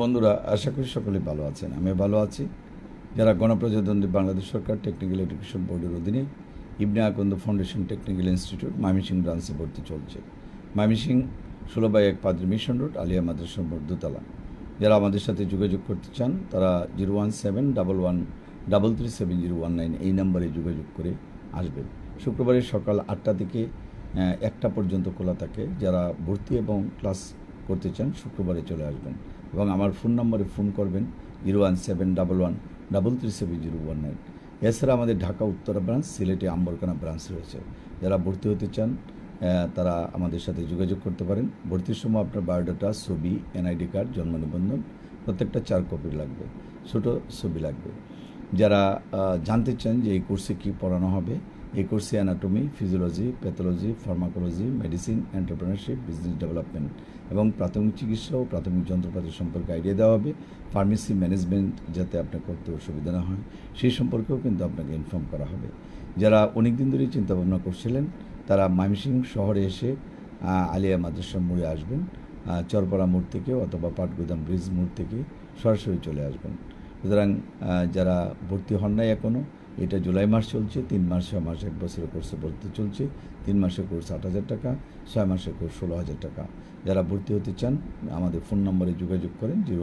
বন্ধুরা, আশা করি সকলে ভালো আছেন। আমি ভালো আছি। যারা গণপ্রজাতন্ত্রী বাংলাদেশ সরকার টেকনিক্যাল এডুকেশন বোর্ডের অধীনে Ibne Akanda foundation technical institute Mymensingh ব্রাঞ্চে ভর্তি চলছে। মাইমিসিং ষোলো বাই এক পাদ্রি মিশন রোড আলিয়া মাদ্রাসা দোতলা যারা আমাদের সাথে যোগাযোগ করতে চান, তারা zero one seven, double one, double three seven, zero one nine এই নম্বরে যোগাযোগ করে আসবেন। শুক্রবারে সকাল আটটা থেকে একটা পর্যন্ত খোলা থাকে। যারা ভর্তি এবং ক্লাস করতে চান, শুক্রবারে চলে আসবেন। এবং আমার ফোন নম্বরে ফোন করবেন zero one seven double one double three seven zero one nine. এছাড়া আমাদের ঢাকা, উত্তরা ব্রাঞ্চ সিলেটে আম্বরকানা ব্রাঞ্চ রয়েছে। যারা ভর্তি হতে চান তারা আমাদের সাথে যোগাযোগ করতে পারেন। ভর্তির সময় আপনার বায়োডাটা, ছবি, এনআইডি কার্ড, জন্ম নিবন্ধন, প্রত্যেকটা চার কপি লাগবে। ছোটো ছবি লাগবে। যারা জানতে চান যে এই কোর্সে কী পড়ানো হবে, এই কোর্সে anatomy physiology pathology pharmacology medicine entrepreneurship business development এবং প্রাথমিক চিকিৎসা ও প্রাথমিক যন্ত্রপাতি সম্পর্কে আইডিয়া দেওয়া হবে। ফার্মেসি ম্যানেজমেন্ট যাতে আপনার করতে অসুবিধা না হয় সেই সম্পর্কেও কিন্তু আপনাকে ইনফর্ম করা হবে। যারা অনেক দিন ধরেই চিন্তা ভাবনা করছিলেন, তারা ময়মনসিংহ শহরে এসে আলিয়া মাদ্রাসার মোড়ে আসবেন চরপাড়া মোড় থেকে অথবা পাটগুদাম ব্রিজ মোড় থেকে সরাসরি চলে আসবেন। সুতরাং যারা ভর্তি হন নাই এখনও এটা জুলাই মাস চলছে, তিন মাস, ছয় মাস, এক বছরের কোর্সে ভর্তি চলছে, তিন মাসের কোর্স আট হাজার টাকা, ছয় মাসের কোর্স ষোলো হাজার টাকা। যারা ভর্তি হতে চান, আমাদের ফোন নম্বরে যোগাযোগ করেন, জিরো